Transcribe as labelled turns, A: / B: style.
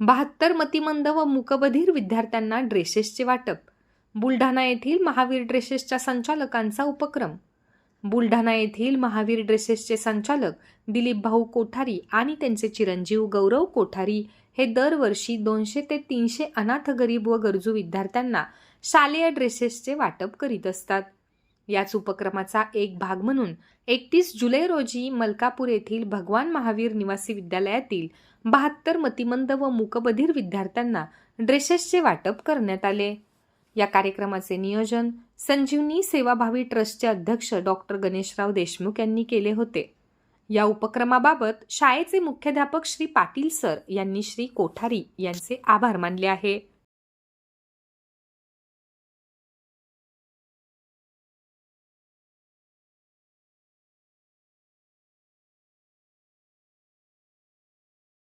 A: बहात्तर मतिमंद व मुकबधीर विद्यार्थ्यांना ड्रेसेसचे वाटप. बुलढाणा येथील महावीर ड्रेसेसच्या संचालकांचा उपक्रम. बुलढाणा येथील महावीर ड्रेसेसचे संचालक दिलीप भाऊ कोठारी आणि त्यांचे चिरंजीव गौरव कोठारी हे दरवर्षी दोनशे ते तीनशे अनाथ गरीब व गरजू विद्यार्थ्यांना शालेय ड्रेसेसचे वाटप करीत असतात. याच उपक्रमाचा एक भाग म्हणून एकतीस जुलै रोजी मलकापूर येथील भगवान महावीर निवासी विद्यालयातील बहात्तर मतिमंद व मूकबधीर विद्यार्थ्यांना ड्रेसेसचे वाटप करण्यात आले. या कार्यक्रमाचे नियोजन संजीवनी सेवाभावी ट्रस्टचे अध्यक्ष डॉक्टर गणेशराव देशमुख यांनी केले होते. या उपक्रमाबाबत शाळेचे मुख्याध्यापक श्री पाटील सर यांनी श्री कोठारी यांचे आभार मानले आहे.